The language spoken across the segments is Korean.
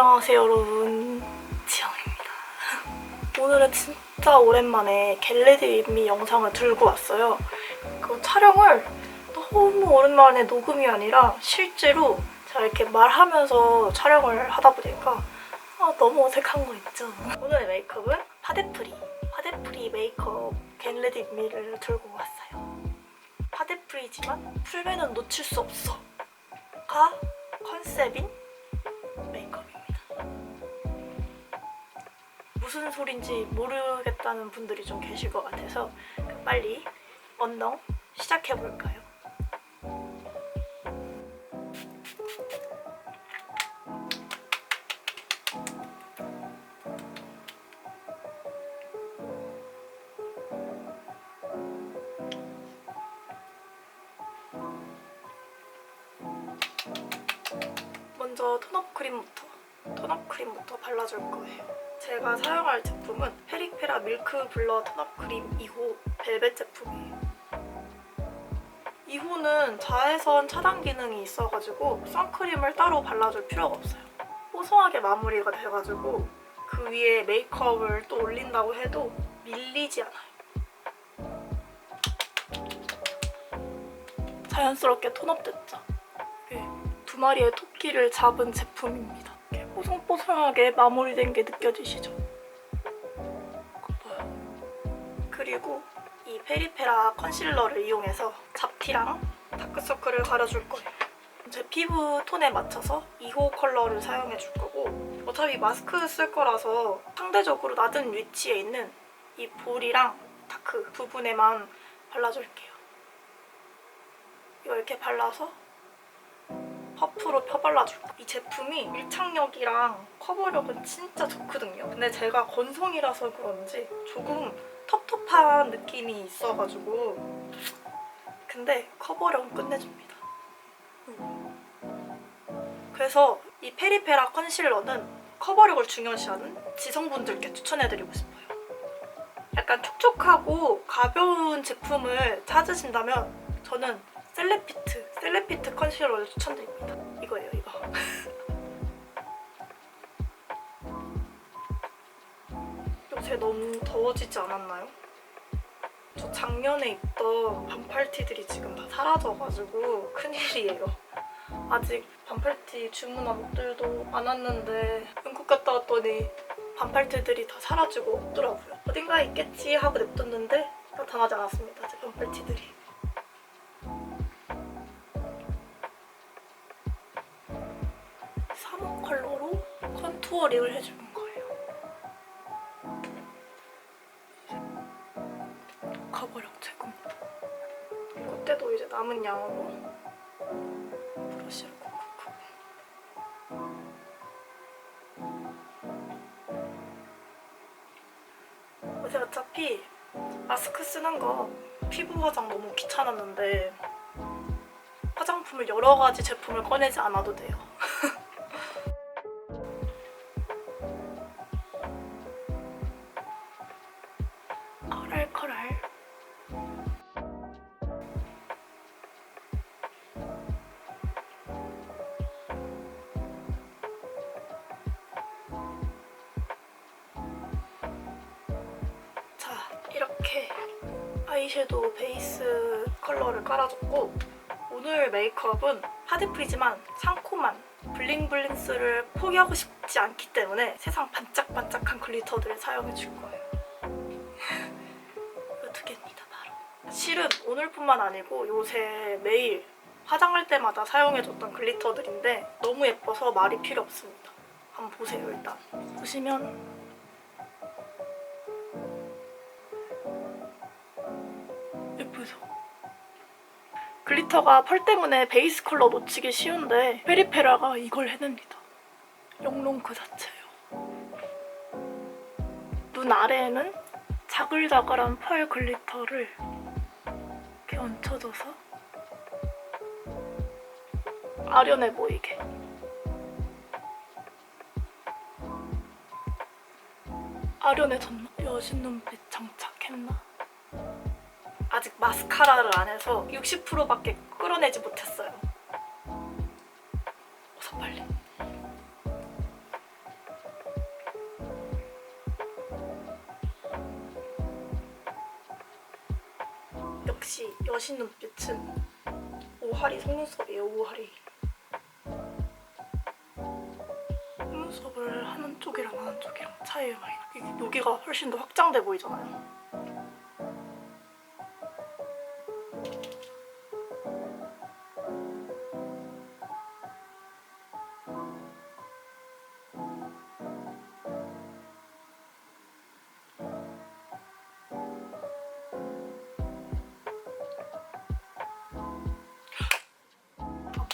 안녕하세요 여러분. 지영입니다. 오늘은 진짜 오랜만에 겟레디 미 영상을 들고 왔어요. 그 촬영을 너무 오랜만에 녹음이 아니라 실제로 제가 이렇게 말하면서 촬영을 하다 보니까 아, 너무 어색한 거 있죠? 오늘의 메이크업은 파데프리 파데프리 메이크업 겟레디 미를 들고 왔어요. 파데프리지만 풀메는 놓칠 수 없어. 가 컨셉인 무슨 소린지 모르겠다는 분들이 좀 계실 것 같아서 빨리 언능 시작해 볼까요? 먼저 톤업 크림부터 톤업 크림부터 발라줄 거예요. 제가 사용할 제품은 페리페라 밀크 블러 톤업 크림 2호 벨벳 제품이에요. 2호는 자외선 차단 기능이 있어가지고 선크림을 따로 발라줄 필요가 없어요. 뽀송하게 마무리가 돼가지고 그 위에 메이크업을 또 올린다고 해도 밀리지 않아요. 자연스럽게 톤업 됐죠? 이게 두 마리의 토끼를 잡은 제품입니다. 뽀송뽀송하게 마무리된 게 느껴지시죠? 그리고 이 페리페라 컨실러를 이용해서 잡티랑 다크서클을 가려줄 거예요. 제 피부 톤에 맞춰서 2호 컬러를 사용해 줄 거고 어차피 마스크 쓸 거라서 상대적으로 낮은 위치에 있는 이 볼이랑 다크 부분에만 발라줄게요. 이렇게 발라서 퍼프로 거예요. 이 제품이 밀착력이랑 커버력은 진짜 좋거든요. 근데 제가 건성이라서 그런지 조금 텁텁한 느낌이 있어가지고 근데 커버력은 끝내줍니다. 그래서 이 페리페라 컨실러는 커버력을 중요시하는 지성분들께 추천해드리고 싶어요. 약간 촉촉하고 가벼운 제품을 찾으신다면 저는 셀레피트, 셀레피트 컨실러를 추천드립니다. 이거예요, 이거. 요새 너무 더워지지 않았나요? 저 작년에 입던 반팔티들이 지금 다 사라져가지고 큰일이에요. 아직 반팔티 주문한 옷들도 안 왔는데 영국 갔다 왔더니 반팔티들이 다 사라지고 없더라고요. 어딘가에 있겠지 하고 냅뒀는데 나타나지 않았습니다. 제 반팔티들이. 투어링을 해주는 거예요. 커버력 최고입니다. 그때도 이제 남은 양으로 브러쉬를 콕콕콕. 어제 어차피 마스크 쓰는 거 피부 화장 너무 귀찮았는데 화장품을 여러 가지 제품을 꺼내지 않아도 돼요. 아이섀도우 베이스 컬러를 깔아줬고 오늘 메이크업은 하드프리지만 상콤한 블링블링스를 포기하고 싶지 않기 때문에 세상 반짝반짝한 글리터들을 사용해 줄 거예요. 이거 두 개입니다, 바로. 실은 오늘뿐만 아니고 요새 매일 화장할 때마다 사용해줬던 글리터들인데 너무 예뻐서 말이 필요 없습니다. 한번 보세요, 일단. 보시면 글리터가 펄 때문에 베이스 컬러 놓치기 쉬운데 페리페라가 이걸 해냅니다. 영롱 그 자체예요. 눈 아래에는 자글자글한 펄 글리터를 이렇게 얹혀줘서 아련해 보이게. 아련해졌나? 여신 눈빛 장착했나? 아직 마스카라를 안 해서 60%밖에 끌어내지 못했어요. 어서 빨리. 역시 여신 눈빛은 오하리 속눈썹이에요, 오하리. 속눈썹을 하는 쪽이랑 안 하는 쪽이랑 차이가 많이 나. 여기가 훨씬 더 확장돼 보이잖아요.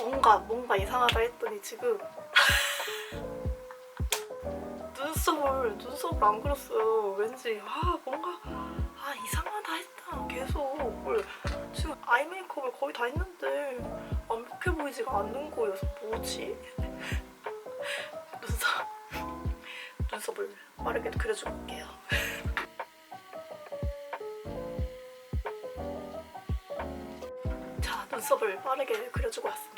뭔가 뭔가 이상하다 했더니 지금 눈썹을 눈썹을 안 그렸어요. 왠지 아 뭔가 아 이상하다 했다 계속 뭘 지금 아이 메이크업을 거의 다 했는데 완벽해 보이지가 않는 거여서 뭐지? 눈썹 눈썹을 빠르게 그려주고 올게요. 자 눈썹을 빠르게 그려주고 왔습니다.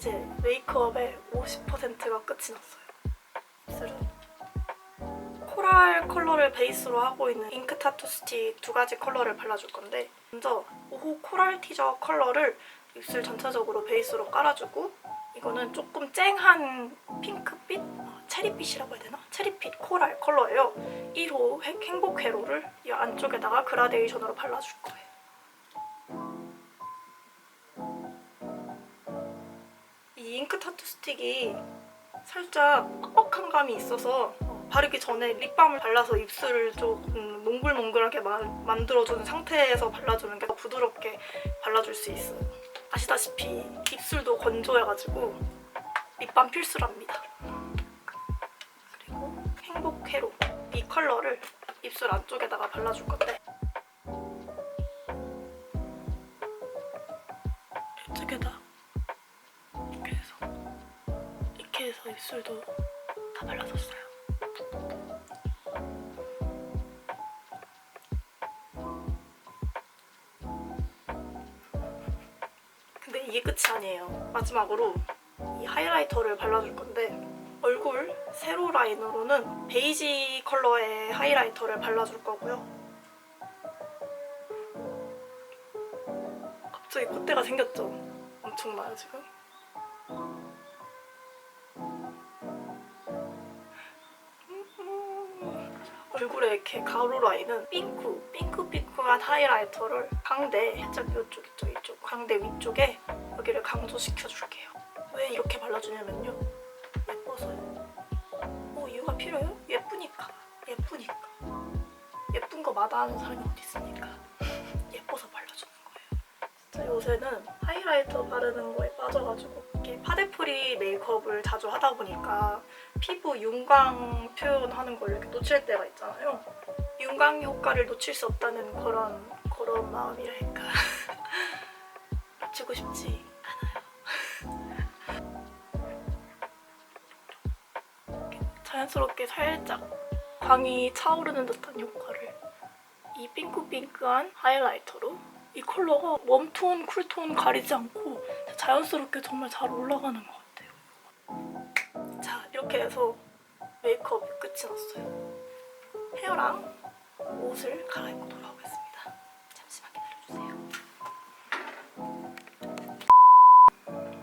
이제 메이크업의 50%가 끝이 났어요. 입술은 코랄 컬러를 베이스로 하고 있는 잉크 타투 스틱 두 가지 컬러를 발라줄 건데 먼저 오호 코랄 티저 컬러를 입술 전체적으로 베이스로 깔아주고 이거는 조금 쨍한 핑크빛? 어, 체리빛이라고 해야 되나? 체리빛 코랄 컬러예요. 1호 행- 행복 회로를 이 안쪽에다가 그라데이션으로 발라줄 거예요. 이 잉크 타투 스틱이 살짝 뻑뻑한 감이 있어서 어, 바르기 전에 립밤을 발라서 입술을 조금 몽글몽글하게 마- 만들어주는 상태에서 발라주는 게 더 부드럽게 발라줄 수 있어요. 아시다시피 입술도 건조해가지고 립밤 필수랍니다. 그리고 행복 회로 이 컬러를 입술 안쪽에다가 발라줄 건데 입술도 다 발라줬어요. 근데 이게 끝이 아니에요. 마지막으로 이 하이라이터를 발라줄 건데 얼굴 세로 라인으로는 베이지 컬러의 하이라이터를 발라줄 거고요. 갑자기 콧대가 생겼죠? 엄청나요 지금? 얼굴에 이렇게 가로 라인은 핑크, 핑크핑크한 하이라이터를 강대, 살짝 이쪽, 이쪽, 이쪽, 강대 위쪽에 여기를 강조시켜 줄게요. 왜 이렇게 발라주냐면요. 예뻐서요. 뭐 이유가 필요해요? 예쁘니까. 예쁘니까. 예쁜 거 마다하는 사람이 어디 있습니까? 예뻐서. 진짜 요새는 하이라이터 바르는 거에 빠져가지고 이렇게 파데프리 메이크업을 자주 하다 보니까 피부 윤광 표현하는 걸 이렇게 놓칠 때가 있잖아요. 윤광 효과를 놓칠 수 없다는 그런 그런 마음이랄까. 놓치고 싶지 않아요. 자연스럽게 살짝 광이 차오르는 듯한 효과를 이 핑크핑크한 하이라이터로 이 컬러가 웜톤, 쿨톤 가리지 않고 자연스럽게 정말 잘 올라가는 것 같아요. 자 이렇게 해서 메이크업이 끝이 났어요. 헤어랑 옷을 갈아입고 돌아오겠습니다. 잠시만 기다려주세요.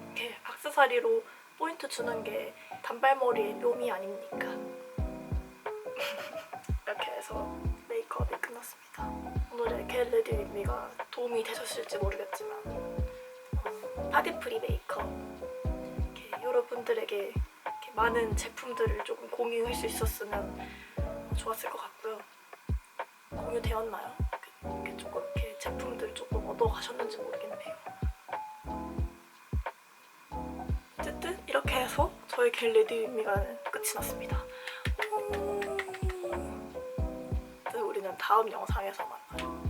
이렇게 악세사리로 포인트 주는 게 단발머리의 묘미 아닙니까? 겟레디 윗미가 도움이 되셨을지 모르겠지만 어, 파데프리 메이크업 이렇게 여러분들에게 이렇게 많은 제품들을 조금 공유할 수 있었으면 좋았을 것 같고요. 공유되었나요? 이렇게 조금 이렇게 제품들 조금 얻어 가셨는지 모르겠네요. 어쨌든 이렇게 해서 저의 겟레디 윗미가는 끝이 났습니다. 음, 우리는 다음 영상에서 만나요.